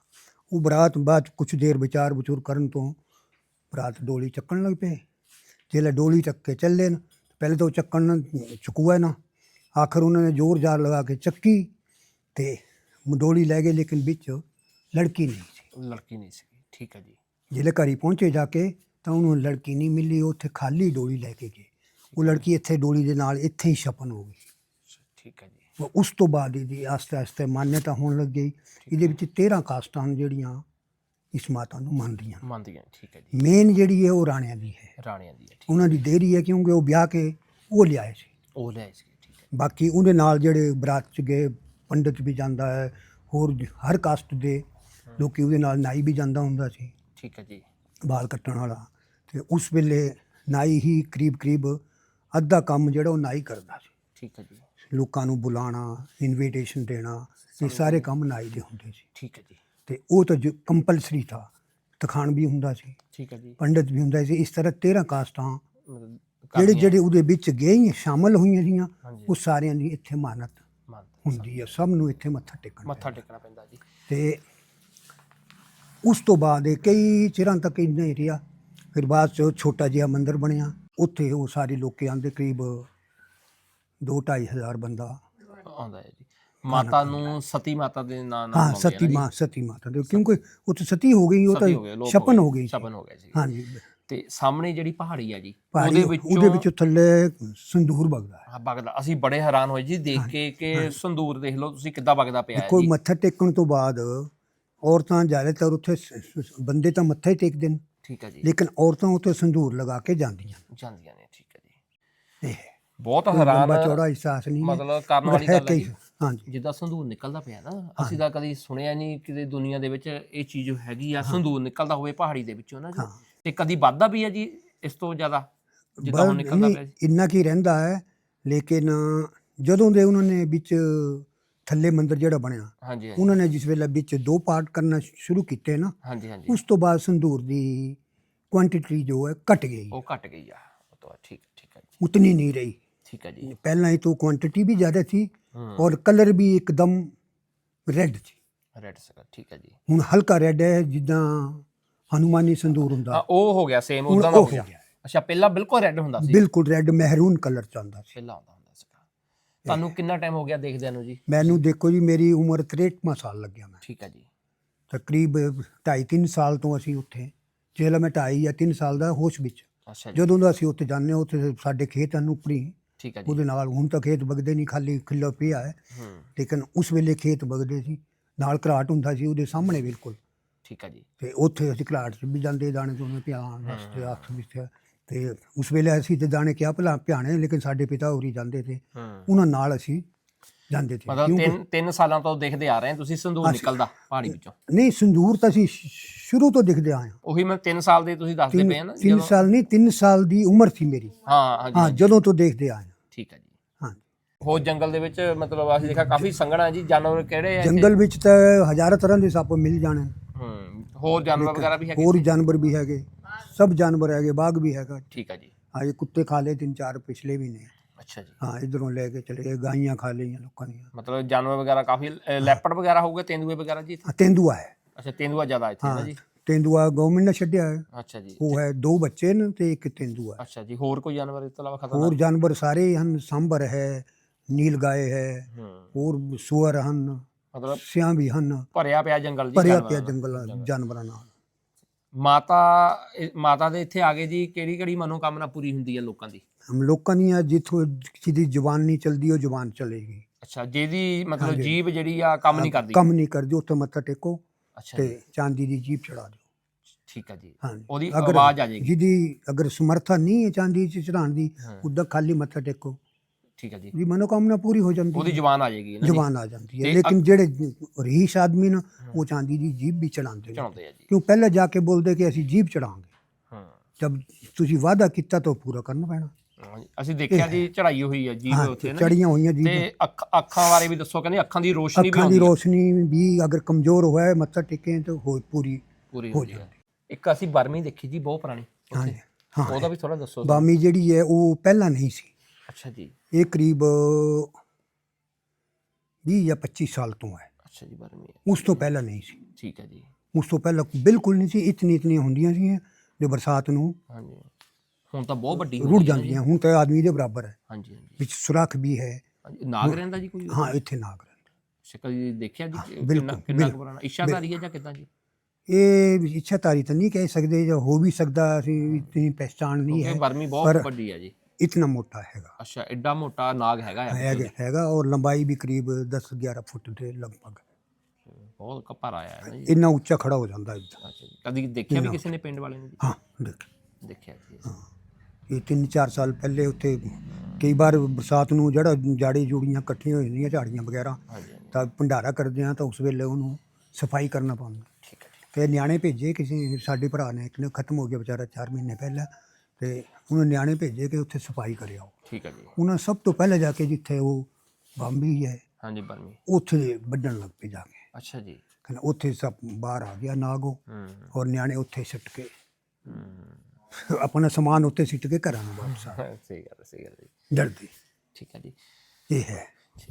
ਉਹ ਬਰਾਤ ਬਾਅਦ ਕੁਝ ਦੇਰ ਵਿਚਾਰ ਵਿਚੂਰ ਕਰਨ ਤੋਂ ਬਰਾਤ ਡੋਲੀ ਚੱਕਣ ਲੱਗ ਪਏ। ਜਿਹੜਾ ਡੋਲੀ ਚੱਕ ਕੇ ਚੱਲੇ ਨਾ ਪਹਿਲੇ ਤਾਂ ਉਹ ਚੱਕਣ ਚੁਕੂਆ ਨਾ। ਆਖਰ ਉਹਨਾਂ ਨੇ ਜ਼ੋਰ ਜ਼ਾਰ ਲਗਾ ਕੇ ਚੱਕੀ ਤੇ ਡੋਲੀ ਲੈ ਗਏ ਲੇਕਿਨ ਵਿੱਚ ਲੜਕੀ ਨਹੀਂ ਸੀ। ਲੜਕੀ ਨਹੀਂ ਸੀ ਠੀਕ ਹੈ ਜੀ। ਜਿਹੜੇ ਘਰੀ ਪਹੁੰਚੇ ਜਾ ਕੇ ਤਾਂ ਉਹਨੂੰ ਲੜਕੀ ਨਹੀਂ ਮਿਲੀ ਉਹ ਉੱਥੇ ਖਾਲੀ ਡੋਲੀ ਲੈ ਕੇ ਗਏ। ਉਹ ਲੜਕੀ ਇੱਥੇ ਡੋਲੀ ਦੇ ਨਾਲ ਇੱਥੇ ਹੀ ਛਪਨ ਹੋ ਗਈ। ਠੀਕ ਹੈ ਜੀ। ਉਸ ਤੋਂ ਬਾਅਦ ਇਹਦੀ ਆਸਤੇ ਆਸਤੇ ਮਾਨਤਾ ਹੋਣ ਲੱਗ ਗਈ। ਇਹਦੇ ਵਿੱਚ 13 ਕਾਸਟਾਂ ਹਨ ਜਿਹੜੀਆਂ ਇਸ ਮਾਤਾ ਨੂੰ ਮੰਨਦੀਆਂ ਮੰਨਦੀਆਂ ਠੀਕ ਹੈ ਜੀ। ਮੇਨ ਜਿਹੜੀ ਹੈ ਉਹ ਰਾਣਿਆਂ ਦੀ ਹੈ। ਰਾਣੀਆਂ ਦੀ ਹੈ ਉਹਨਾਂ ਦੀ ਦੇਰੀ ਹੈ ਕਿਉਂਕਿ ਉਹ ਵਿਆਹ ਕੇ ਉਹ ਲਿਆਏ ਸੀ। ਉਹ ਲੈ ਸੀ ਠੀਕ ਹੈ। ਬਾਕੀ ਉਹਦੇ ਨਾਲ ਜਿਹੜੇ ਬਰਾਤ ਚ ਗਏ ਪੰਡਿਤ ਵੀ ਜਾਂਦਾ ਹੈ ਹੋਰ ਹਰ ਕਾਸਟ ਦੇ ਲੋਕੀ ਉਹਦੇ ਨਾਲ ਨਾਈ ਵੀ ਜਾਂਦਾ ਹੁੰਦਾ ਸੀ। ਠੀਕ ਹੈ ਜੀ। ਵਾਲ ਕੱਟਣ ਵਾਲਾ। ਤੇ ਉਸ ਵੇਲੇ ਨਾਈ ਹੀ ਕਰੀਬ ਕਰੀਬ ਅੱਧਾ ਕੰਮ ਜਿਹੜਾ ਉਹ ਨਾਈ ਕਰਦਾ ਸੀ। ਠੀਕ ਹੈ ਜੀ। ਲੋਕਾਂ ਨੂੰ ਬੁਲਾਉਣਾ ਇਨਵੀਟੇਸ਼ਨ ਦੇਣਾ ਇਹ ਸਾਰੇ ਕੰਮ ਨਾਈ ਦੇ ਹੁੰਦੇ ਸੀ। ਠੀਕ ਹੈ ਜੀ। ਤੇ ਉਹ ਤਾਂ ਕੰਪਲਸਰੀ ਥਾ। ਤਖਾਣ ਵੀ ਹੁੰਦਾ ਸੀ। ਠੀਕ ਹੈ ਜੀ। ਪੰਡਿਤ ਵੀ ਹੁੰਦਾ ਸੀ। ਇਸ ਤਰ੍ਹਾਂ 13 ਕਾਸਟਾਂ ਜਿਹੜੇ ਜਿਹੜੇ ਉਹਦੇ ਵਿੱਚ ਗਏ ਸ਼ਾਮਲ ਹੋਈਆਂ ਸੀਆਂ ਉਹ ਸਾਰਿਆਂ ਦੀ ਇੱਥੇ ਮਾਨਤ ਹੁੰਦੀ ਹੈ। ਸਭ ਨੂੰ ਇੱਥੇ ਮੱਥਾ ਟੇਕਣਾ ਮੱਥਾ ਟੇਕਣਾ ਪੈਂਦਾ ਜੀ। ਤੇ ਉਸ ਤੋਂ ਬਾਅਦ ਇਹ ਕਈ ਚਿਰਾਂ ਤੱਕ ਇੰਨਾ ਹੀ ਰਿਹਾ। ਫਿਰ ਬਾਅਦ ਚ ਛੋਟਾ ਜਿਹਾ ਮੰਦਿਰ ਬਣਿਆ। ਉੱਥੇ ਉਹ ਸਾਰੇ ਲੋਕ ਆਂਦੇ ਕਰੀਬ 2 ਹਜ਼ਾਰ ਬੰਦਾ ਆਉਂਦਾ ਹੈ ਜੀ। ਮਾਤਾ ਨੂੰ ਸਤੀ ਮਾਤਾ ਦੇ ਨਾਂ ਨਾਲ ਹਾਂ ਆ ਸਤੀ। ਮਾਂ ਸਤੀ ਮਾਤਾ ਦੇ। ਕਿਉਂਕਿ ਉੱਥੇ ਸਤੀ ਹੋ ਗਈ ਉਹ ਤਾਂ ਛਪਨ ਹੋ ਗਈ। ਛਪਨ ਹੋ ਗਏ ਸੀ। ਹਾਂਜੀ। ਤੇ ਸਾਹਮਣੇ ਜਿਹੜੀ ਪਹਾੜੀ ਹੈ ਜੀ ਉਹਦੇ ਵਿੱਚੋਂ ਉਹਦੇ ਵਿੱਚੋਂ ਥੱਲੇ ਸੰਦੂਰ ਵਗਦਾ ਹੈ। ਹਾਂ, ਵਗਦਾ। ਅਸੀਂ ਬੜੇ ਹੈਰਾਨ ਹੋਏ ਜੀ ਦੇਖ ਕੇ ਕਿ ਸੰਦੂਰ ਦੇਖ ਲਓ ਤੁਸੀਂ ਕਿੱਦਾਂ ਵਗਦਾ ਪਿਆ ਹੈ ਕੋਈ ਮੱਥਾ ਟੇਕਣ ਤੋਂ ਬਾਅਦ ਔਰਤਾਂ ਜ਼ਿਆਦਾਤਰ ਉੱਥੇ ਸ- ਸ- ਬੰਦੇ ਤਾਂ ਮੱਥਾ ਹੀ ਟੇਕਦੇ ਨੇ। ਠੀਕ ਹੈ ਜੀ। ਲੇਕਿਨ ਔਰਤਾਂ ਉੱਥੇ ਸੰਦੂਰ ਲਗਾ ਕੇ ਜਾਂਦੀਆਂ ਜਾਂਦੀਆਂ ਨੇ ਠੀਕ ਹੈ ਜੀ। ਇਹ ਬਹੁਤ ਕੋਈ ਹੈਰਾਨ ਲੰਬਾ ਚੌੜਾ ਅਹਿਸਾਸ ਨਹੀਂ ਹੈ, ਮਤਲਬ ਕਰਨ ਮਗਰ ਵਾਲੀ ਹੈ ਗੱਲ ਹੈ ਕਈ ਜੀ। ਹਾਂਜੀ। ਜਿੱਦਾਂ ਸੰਦੂਰ ਨਿਕਲਦਾ ਪਿਆ ਨਾ ਅਸੀਂ ਤਾਂ ਕਦੀ ਸੁਣਿਆ ਨਹੀਂ ਕਿ ਦੁਨੀਆ ਦੇ ਵਿੱਚ ਇਹ ਚੀਜ਼ ਹੈਗੀ ਆ ਸੰਦੂਰ ਨਿਕਲਦਾ ਹੋਵੇ ਪਹਾੜੀ ਦੇ ਵਿੱਚੋਂ ਨਾ ਜੀ। ਹਾਂ। ਤੇ ਕਦੀ ਵੱਧਦਾ ਵੀ ਹੈ ਜੀ ਇਸ ਤੋਂ ਜ਼ਿਆਦਾ ਜਿੱਦਾਂ ਹੁਣ ਬਸ ਨਿਕਲਦਾ ਨਹੀਂ, ਪਿਆ ਜੀ। ਇੰਨਾ ਕੀ ਰਹਿੰਦਾ ਹੈ ਲੇਕਿਨ ਜਦੋਂ ਦੇ ਉਹਨਾਂ ਨੇ ਵਿੱਚ ਥੱਲੇ ਮੰਦਿਰ ਜਿਹੜਾ ਬਣਿਆ ਹਾਂਜੀ ਹਾਂਜੀ। ਉਹਨਾਂ ਨੇ ਜਿਸ ਵੇਲੇ ਵਿੱਚ ਦੋ ਪਾਰਟ ਕਰਨਾ ਸ਼ੁਰੂ ਕੀਤੇ ਨਾ ਹਾਂਜੀ ਹਾਂਜੀ। ਉਸ ਤੋਂ ਬਾਅਦ ਸੰਦੂਰ ਦੀ ਕੁਆਂਟੀਟੀ ਜੋ ਹੈ ਘਟ ਗਈ। ਉਹ ਘਟ ਗਈ ਆ। ਉਹ ਤਾਂ ਠੀਕ ਠੀਕ ਹੈ ਜੀ। ਉਤਨੀ ਨਹੀਂ ਰਹੀ। ਠੀਕ ਹੈ ਜੀ। ਪਹਿਲਾਂ ਹੀ ਤੋਂ ਕੁਆਂਟੀਟੀ ਵੀ ਜ਼ਿਆਦਾ ਸੀ ਔਰ ਕਲਰ ਵੀ ਇੱਕਦਮ ਰੈੱਡ ਸੀ। ਰੈਡ ਸਕਰ ਠੀਕ ਹੈ ਜੀ। ਹੁਣ ਹਲਕਾ ਰੈੱਡ ਹੈ ਜਿੱਦਾਂ ਹਨੂਮਾਨੀ ਸੰਦੂਰ ਹੁੰਦਾ। ਉਹ ਹੋ ਗਿਆ ਸੇਮ ਉਦਾਂ ਦਾ ਹੋ ਗਿਆ। ਅੱਛਾ ਪਹਿਲਾਂ ਬਿਲਕੁਲ ਰੈਡ ਹੁੰਦਾ ਸੀ। ਬਿਲਕੁਲ ਰੈੱਡ ਮਹਿਰੂਨ ਕਲਰ ਚਾਹੁੰਦਾ ਸੀ। ਪਹਿਲਾਂ ਆਉਂਦਾ। ਸੀਗਾ ਤੁਹਾਨੂੰ ਕਿੰਨਾ ਟਾਈਮ ਹੋ ਗਿਆ ਦੇਖਦਿਆਂ ਨੂੰ ਜੀ? ਮੈਨੂੰ ਦੇਖੋ ਜੀ ਮੇਰੀ ਉਮਰ 63 ਸਾਲ ਲੱਗਿਆ ਮੈਂ। ਠੀਕ ਹੈ ਜੀ। ਤਕਰੀਬ 2.5 3 ਸਾਲ ਤੋਂ ਅਸੀਂ ਉੱਥੇ। ਜਿਹੜਾ ਮੈਂ 2.5 ਜਾਂ 3 ਸਾਲ ਦਾ ਹੋਸ਼ ਵਿੱਚ। ਅੱਛਾ ਜੀ। ਜਦੋਂ ਦਾ ਅਸੀਂ ਉੱਥੇ ਜਾਂਦੇ ਹਾਂ ਉੱਥੇ ਸਾਡੇ ਖੇਤ ਹਨ ਉੱਪਰੀ। ਠੀਕ ਹੈ ਜੀ। ਉਹਦੇ ਨਾਲ ਹੁਣ ਤਾਂ ਖੇਤ ਵਗਦੇ ਨਹੀਂ ਖਾਲੀ ਖਿੱਲਾ ਪਿਆ ਹੈ। ਲੇਕਿਨ ਉਸ ਵੇਲੇ ਖੇਤ ਵਗਦੇ ਸੀ। ਨਾਲ ਘਰਾਟ ਹੁੰਦਾ ਸੀ ਉਹਦੇ ਸਾਹਮਣੇ ਬਿਲਕੁਲ। ਠੀਕ ਹੈ ਜੀ। ਤੇ ਉੱਥੇ ਅਸੀਂ ਘਰਾਟ 'ਚ ਵੀ ਜਾਂਦੇ ਦਾਣੇ ਦੋਨੇ ਪਿਆਣ ਵਾਸਤੇ ਆਖ ਵਿੱਚ ਤੇ ਉਸ ਵੇਲੇ ਅਸੀਂ ਤੇ ਦਾਣੇ ਕਿਆ ਭਲਾ ਪਿਆਣੇ ਲੇਕਿਨ ਸਾਡੇ ਪਿਤਾ ਹੋਰੀ ਜਾਂਦੇ ਤੇ ਹੂੰ। ਉਹਨਾਂ ਨਾਲ ਅਸੀਂ ਜਾਂਦੇ ਤੇ। ਮਤਲਬ ਤਿੰਨ ਤਿੰਨ ਸਾਲਾਂ ਤੋਂ ਦੇਖਦੇ ਆ ਰਹੇ ਹਾਂ ਤੁਸੀਂ ਸੰਦੂਰ ਨਿਕਲਦਾ ਪਹਾੜੀ ਵਿੱਚੋਂ। ਨਹੀਂ ਸੰਦੂਰ ਤਾਂ ਅਸੀਂ ਸ਼ੁਰੂ ਤੋਂ ਦਿਖਦੇ ਆਏ ਹਾਂ। ਉਹੀ ਮੈਂ 3 ਸਾਲ ਦੇ ਤੁਸੀਂ ਦੱਸਦੇ ਪਏ ਆ ਨਾ ਤਿੰਨ ਜਦੋਂ- ਸਾਲ ਨਹੀਂ 3 ਸਾਲ ਦੀ ਉਮਰ ਸੀ ਮੇਰੀ। ਹਾਂ ਹਾਂ ਜਦੋਂ ਤੋਂ ਦੇਖਦੇ ਆਏ ਹਾਂ। ਠੀਕ ਹੈ ਜੀ। ਹਾਂ। ਹੋਰ ਜੰਗਲ ਦੇ ਵਿੱਚ ਮਤਲਬ ਅਸੀਂ ਦੇਖਿਆ ਕਾਫੀ ਸੰਘਣਾ ਜੀ ਜਾਨਵਰ ਕਿਹੜੇ ਆ? ਜੰਗਲ ਵਿੱਚ ਤਾਂ ਹਜ਼ਾਰਾਂ ਤਰ੍ਹਾਂ ਦੇ ਸੱਪ ਮਿਲ ਜਾਣੇ। ਹੂੰ ਹੋਰ ਜਾਨਵਰ ਵਗੈਰਾ ਵੀ ਹੈਗੇ ਹੋਰ ਜਾਨਵਰ ਵੀ ਹੈਗੇ। ਸਭ ਜਾਨਵਰ ਹੈਗੇ ਬਾਗ ਵੀ ਹੈਗਾ। ਠੀਕ ਹੈ ਜੀ। ਹਾਂ ਇਹ ਕੁੱਤੇ ਖਾ ਲਏ ਤਿੰਨ ਚਾਰ ਪਿਛਲੇ ਵੀ ਨੇ। ਅੱਛਾ ਜੀ। ਹਾਂ ਇਧਰੋਂ ਲੈ ਕੇ ਚਲੇ ਗਏ ਗਾਈਆਂ ਖਾ ਲਈਆਂ ਲੋਕਾਂ ਦੀਆਂ। ਮਤਲਬ ਜਾਨਵਰ ਵਗੈਰਾ ਕਾਫੀ ਲੈਪੜ ਵਗੈਰਾ ਹੋਊਗਾ ਤੇਂਦੂਏ ਵਗੈਰਾ ਜੀ? ਇੱਥੇ? ਹਾਂ, ਤੇਂਦੂਆ ਹੈ। ਅੱਛਾ ਤੇਂਦੂਆ ਜ਼ਿਆਦਾ ਇੱਥੇ ਹਾਂ ਜੀ? ਤੇਂਦੂਆ ਗਵਰਨਮੈਂਟ ਨੇ ਛੱਡਿਆ ਹੈ। ਅੱਛਾ ਜੀ। ਉਹ ਹੈ ਦੋ ਬੱਚੇ ਨੇ ਤੇ ਇੱਕ ਤੇਂਦੂਆ। ਅੱਛਾ ਜੀ ਹੋਰ ਕੋਈ ਜਾਨਵਰ ਇਸ ਤੋਂ ਇਲਾਵਾ ਹੋਰ ਖਤਰਨਾਕ ਜਾਨਵਰ ਸਾਰੇ ਹਨ ਸਾਂਬਰ ਹੈ ਨੀਲ ਗਾਏ ਹੈ ਹੋਰ ਸੂਅਰ ਹਨ ਮਤਲਬ ਸਿਆਂ ਵੀ ਹਨ। ਭਰਿਆ ਪਿਆ ਜੰਗਲ ਜੀ ਭਰਿਆ ਪਿਆ। ਜੰਗਲ ਜਾਨਵਰਾਂ ਨਾਲ। ਮਾਤਾ ਮਾਤਾ ਦੇ ਇੱਥੇ ਆ ਜੀ ਕਿਹੜੀ ਕਿਹੜੀ ਮਨੋਕਾਮਨਾ ਪੂਰੀ ਹੁੰਦੀ ਹੈ ਲੋਕਾਂ ਦੀ? ਹਮ ਲੋਕਾਂ ਦੀਆਂ ਜਿੱਥੋਂ ਜਿਹਦੀ ਜ਼ੁਬਾਨ ਨਹੀਂ ਚਲਦੀ ਉਹ ਜ਼ੁਬਾਨ ਚਲੇਗੀ ਅੱਛਾ ਜਿਹਦੀ ਮਤਲਬ। ਜੀਬ ਜਿਹੜੀ ਆ ਕੰਮ ਨਹੀਂ ਕਰਦੀ। ਕੰਮ ਨਹੀਂ ਕਰਦੀ ਉੱਥੇ ਮੱਥਾ ਟੇਕੋ ਅੱਛਾ ਤੇ ਚਾਂਦੀ ਦੀ ਜੀਪ ਚੜਾ ਦਿਓ। ਠੀਕ ਹੈ ਜੀ। ਉਹਦੀ ਆਵਾਜ਼ ਆ ਜਾਏਗੀ। ਜਿਹਦੀ ਅਗਰ ਸਮਰੱਥਾ ਨਹੀਂ ਹੈ ਚਾਂਦੀ ਚ ਚੜਾਉਣ ਦੀ ਉਦਾਂ ਖਾਲੀ ਮੱਥਾ ਟੇਕੋ। ਠੀਕ ਹੈ ਜੀ। ਦੀ ਮਨੋਕਾਮਨਾ ਪੂਰੀ ਹੋ ਜਾਂਦੀ ਉਹਦੀ ਹੈ। ਜ਼ੁਬਾਨ ਆ ਜਾਏਗੀ ਜੀ? ਜ਼ੁਬਾਨ ਆ ਜਾਂਦੀ ਹੈ। ਲੇਕਿਨ ਜਿਹੜੇ ਰਹੀਸ਼ ਆਦਮੀ ਨੇ ਉਹ ਚਾਂਦੀ ਦੀ ਜੀਬ ਵੀ ਚੜਾਉਂਦੇ ਨੇ। ਚੜਾਉਂਦੇ ਆ ਜੀ। ਕਿਉਂ? ਪਹਿਲਾਂ ਜਾ ਕੇ ਬੋਲਦੇ ਕਿ ਅਸੀਂ ਜੀਬ ਚੜਾਵਾਂਗੇ। ਹਾਂ। ਜਦ ਤੁਸੀਂ ਵਾਅਦਾ ਕੀਤਾ ਤਾਂ ਪੂਰਾ ਕਰਨਾ ਪੈਣਾ। ਅਸੀਂ ਦੇਖਿਆ ਜੀ ਚੜਾਈ ਹੋਈ ਹੈ ਜੀ ਹਾਂ ਉੱਥੇ ਨਾ ਜੀ। ਚੜੀਆਂ ਹੋਈਆਂ ਜੀ ਤੇ ਅੱਖ ਬਾਰੇ ਵੀ ਦੱਸੋ ਕਹਿੰਦੇ ਅੱਖਾਂ ਦੀ ਰੋਸ਼ਨੀ ਵੀ ਅੱਖਾਂ ਦੀ ਹੈ ਰੋਸ਼ਨੀ ਵੀ ਅਗਰ ਕਮਜ਼ੋਰ ਹੋਇਆ ਮੱਥਾ ਟੇਕੇ ਤਾਂ ਹੋ ਪੂਰੀ ਪੂਰੀ ਹੋ ਹੈ। ਜਾਂਦੀ। ਇੱਕ ਅਸੀਂ ਬਰਮੀ ਦੇਖੀ ਜੀ ਬਹੁਤ ਪੁਰਾਣੀ। ਹਾਂ ਉਹਦਾ ਵੀ ਥੋੜਾ ਦੱਸੋ। ਬਾਮੀ ਜਿਹੜੀ ਹੈ ਉਹ ਪਹਿਲਾਂ ਨਹੀਂ ਸੀ। ਅੱਛਾ ਜੀ। ਇਹ ਕਰੀਬ 20 ਜਾਂ 25 ਸਾਲ ਤੋਂ ਹੈ। ਅੱਛਾ ਜੀ ਬਰਮੀ ਹੈ। ਉਸ ਤੋਂ ਪਹਿਲਾਂ ਨਹੀਂ ਸੀ। ਠੀਕ ਹੈ ਜੀ। ਉਸ ਤੋਂ ਪਹਿਲਾਂ ਬਿਲਕੁਲ ਨਹੀਂ ਸੀ ਇਤਨੀ ਇਤਨੀਆਂ ਹੁੰਦੀਆਂ ਸੀ ਜੋ ਬਰਸਾਤ ਨੂੰ ਹਾਂਜੀ। ਹੁਣ ਤਾਂ ਬਹੁਤ ਵੱਡੀ ਰੁੜ। ਜਾਂਦੀਆਂ ਹੁਣ ਤਾਂ ਆਦਮੀ ਦੇ ਬਰਾਬਰ ਹੈ। ਹਾਂਜੀ ਹਾਂਜੀ। ਵਿੱਚ ਸੁਰੱਖ ਵੀ ਹੈ। ਨਾਗ ਰਹਿੰਦਾ ਜੀ ਕੋਈ? ਹਾਂ ਇੱਥੇ ਨਾਗ ਰਹਿੰਦਾ। ਸ਼ਕਲ ਜੀ ਦੇਖਿਆ ਜੀ ਕਿੰਨਾ ਕਿੰਨਾ। ਪੁਰਾਣਾ? ਇਸ਼ਾਦਾਰੀ ਹੈ ਜਾਂ ਕਿਦਾਂ ਜੀ? ਇਹ ਇੱਛਾਧਾਰੀ ਤਾਂ ਨਹੀਂ ਕਹਿ ਸਕਦੇ ਜਾਂ ਹੋ ਵੀ ਸਕਦਾ ਅਸੀਂ ਇਤਨੀ ਪਹਿਚਾਣ ਨਹੀਂ ਹੈ ਬਰਮੀ ਬਹੁਤ ਪਰ- ਵੱਡੀ ਹੈ ਜੀ। ਇਤਨਾ ਮੋਟਾ ਹੈਗਾ ਅੱਛਾ ਐਡਾ ਮੋਟਾ ਨਾਗ ਹੈਗਾ ਆ ਹੈਗਾ ਹੈਗਾ ਔਰ ਲੰਬਾਈ ਵੀ ਕਰੀਬ 10 11 ਫੁੱਟ ਦੇ ਲਗਭਗ ਬਹੁਤ ਕਪਾਰ ਆਇਆ ਹੈ ਨਾ ਜੀ ਇੰਨਾ ਉੱਚਾ ਖੜਾ ਹੋ ਜਾਂਦਾ ਇੱਦਾਂ ਅੱਛਾ ਜੀ ਕਦੀ ਦੇਖਿਆ ਵੀ ਕਿਸੇ ਨੇ ਪਿੰਡ ਵਾਲੇ ਨੇ ਜੀ ਹਾਂ ਦੇਖ ਦੇਖਿਆ ਜੀ ਇਹ ਤਿੰਨ ਚਾਰ ਸਾਲ ਪਹਿਲੇ ਉੱਥੇ ਕਈ ਵਾਰ ਬਰਸਾਤ ਨੂੰ ਜਿਹੜਾ ਜਾੜੀ ਜੁੜੀਆਂ ਇਕੱਠੀਆਂ ਹੋ ਜਾਂਦੀਆਂ ਝਾੜੀਆਂ ਵਗੈਰਾ ਹਾਂਜੀ ਹਾਂਜੀ ਤਾਂ ਭੰਡਾਰਾ ਕਰਦੇ ਆ ਤਾਂ ਉਸ ਵੇਲੇ ਉਹਨੂੰ ਸਫ਼ਾਈ ਕਰਨਾ ਪੈਂਦਾ ਠੀਕ ਹੈ ਤੇ ਨਿਆਣੇ ਭੇਜੇ ਕਿਸੇ ਸਾਡੇ ਭਰਾ ਨੇ ਇੱਕ ਨੇ ਖਤਮ ਹੋ ਗਿਆ ਵਿਚਾਰਾ 4 ਮਹੀਨੇ ਪਹਿਲਾਂ ਤੇ ਉਹਨੇ ਨਿਆਣੇ ਭੇਜੇ ਕਿ ਉੱਥੇ ਸਫ਼ਾਈ ਕਰਿਓ ਠੀਕ ਹੈ ਜੀ। ਉਹਨਾਂ ਸਭ ਤੋਂ ਪਹਿਲਾਂ ਜਾ ਕੇ ਜਿੱਥੇ ਉਹ ਬੰਬੀ ਹੈ ਹਾਂਜੀ ਬਰਮੀ ਉੱਥੇ ਵੱਢਣ ਲੱਗ ਪਏ ਜਾ ਕੇ। ਅੱਛਾ ਜੀ। ਕਹਿੰਦਾ ਉੱਥੇ ਸਭ ਬਾਹਰ ਆ ਗਿਆ ਨਾਗੋ ਹੂੰ ਔਰ ਨਿਆਣੇ ਉੱਥੇ ਸਿੱਟ ਕੇ। ਹੂੰ। ਆਪਣਾ ਸਮਾਨ ਉੱਥੇ ਸਿੱਟ ਕੇ ਘਰਾਂ ਨੂੰ ਵਾਪਸ ਆ ਸਹੀ ਗੱਲ ਸਹੀ ਗੱਲ ਜੀ। ਡਰਦੇ। ਠੀਕ ਹੈ ਜੀ। ਇਹ ਹੈ।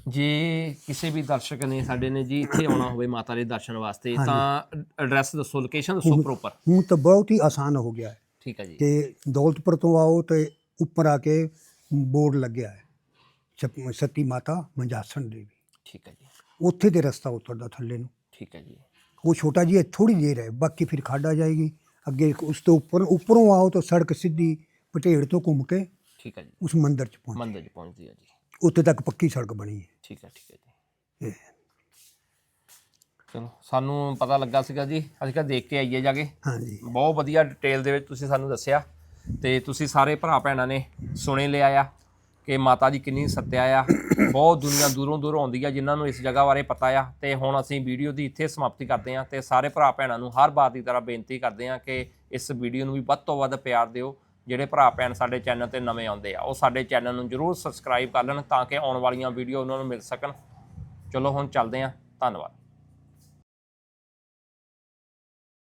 ਜੇ ਕਿਸੇ ਵੀ ਦਰਸ਼ਕ ਨੇ ਸਾਡੇ ਨੇ ਜੀ ਇੱਥੇ ਆਉਣਾ ਹੋਵੇ ਮਾਤਾ ਦੇ ਦਰਸ਼ਨ ਵਾਸਤੇ ਤਾਂ ਐਡਰੈਸ ਦੱਸੋ ਲੋਕੇਸ਼ਨ ਦੱਸੋ ਪ੍ਰੋਪਰ ਹੁਣ ਤਾਂ ਬਹੁਤ ਹੀ ਆਸਾਨ ਹੋ ਗਿਆ ਹੈ। ਠੀਕ ਹੈ ਜੀ। ਕਿ ਦੌਲਤਪੁਰ ਤੋਂ ਆਓ ਤੇ ਉੱਪਰ ਆ ਕੇ ਬੋਰਡ ਲੱਗਿਆ ਹੈ। ਸਤੀ ਮਾਤਾ ਮੰਜਾਸਣ ਦੇਵੀ। ਠੀਕ ਹੈ ਜੀ। ਉੱਥੇ ਤੇ ਰਸਤਾ ਉਤਰਦਾ ਥੱਲੇ ਨੂੰ। ਠੀਕ ਹੈ ਜੀ। ਉਹ ਛੋਟਾ ਜਿਹਾ ਥੋੜੀ ਦੇਰ ਹੈ ਬਾਕੀ ਫਿਰ ਖਾਡਾ ਜਾਏਗੀ। ਅੱਗੇ ਉਸ ਤੋਂ ਉੱਪਰ ਉੱਪਰੋਂ ਆਓ ਤਾਂ ਸੜਕ ਸਿੱਧੀ ਪਟੇੜ ਤੋਂ ਘੁੰਮ ਕੇ ਠੀਕ ਹੈ ਜੀ। ਉਸ ਮੰਦਿਰ ਚ ਪਹੁੰਚ ਮੰਦਰ ਚ ਪਹੁੰਚਦੀ ਹੈ ਜੀ। ਉੱਥੇ ਤੱਕ ਪੱਕੀ ਸੜਕ ਬਣੀ ਹੈ। ਠੀਕ ਹੈ ਠੀਕ ਹੈ ਜੀ। ਚਲੋ ਸਾਨੂੰ ਪਤਾ ਲੱਗਾ ਸੀਗਾ ਜੀ ਅਸੀਂ ਕਿਹਾ ਦੇਖ ਕੇ ਆਈਏ ਜਾ ਕੇ। ਹਾਂਜੀ। ਬਹੁਤ ਵਧੀਆ ਡਿਟੇਲ ਦੇ ਵਿੱਚ ਤੁਸੀਂ ਸਾਨੂੰ ਦੱਸਿਆ ਤੇ ਤੁਸੀਂ ਸਾਰੇ ਭਰਾ ਭੈਣਾਂ ਨੇ ਸੁਣੇ ਲਿਆ ਆ ਕਿ ਮਾਤਾ ਜੀ ਕਿੰਨੀ ਸੱਤਿਆ ਆ। ਬਹੁਤ ਦੁਨੀਆ ਦੂਰੋਂ ਦੂਰੋਂ ਆਉਂਦੀ ਆ ਜਿਨ੍ਹਾਂ ਨੂੰ ਇਸ ਜਗ੍ਹਾ ਬਾਰੇ ਪਤਾ ਆ ਤੇ ਹੁਣ ਅਸੀਂ ਵੀਡੀਓ ਦੀ ਇੱਥੇ ਸਮਾਪਤੀ ਕਰਦੇ ਆ ਤੇ ਸਾਰੇ ਭਰਾ ਭੈਣਾਂ ਨੂੰ ਹਰ ਵਾਰ ਦੀ ਤਰ੍ਹਾਂ ਬੇਨਤੀ ਕਰਦੇ ਆ ਕਿ ਇਸ ਵੀਡੀਓ ਨੂੰ ਵੀ ਵੱਧ ਤੋਂ ਵੱਧ ਪਿਆਰ ਦਿਓ। ਜਿਹੜੇ ਭਰਾ ਭੈਣ ਸਾਡੇ ਚੈਨਲ ਤੇ ਨਵੇਂ ਆਉਂਦੇ ਆ ਉਹ ਸਾਡੇ ਚੈਨਲ ਨੂੰ ਜਰੂਰ ਸਬਸਕ੍ਰਾਈਬ ਕਰ ਲੈਣ ਤਾਂ ਕਿ ਆਉਣ ਵਾਲੀਆਂ ਵੀਡੀਓ ਉਹਨਾਂ ਨੂੰ ਮਿਲ ਸਕਣ। ਚਲੋ ਹੁਣ ਚੱਲਦੇ ਆ। ਧੰਨਵਾਦ।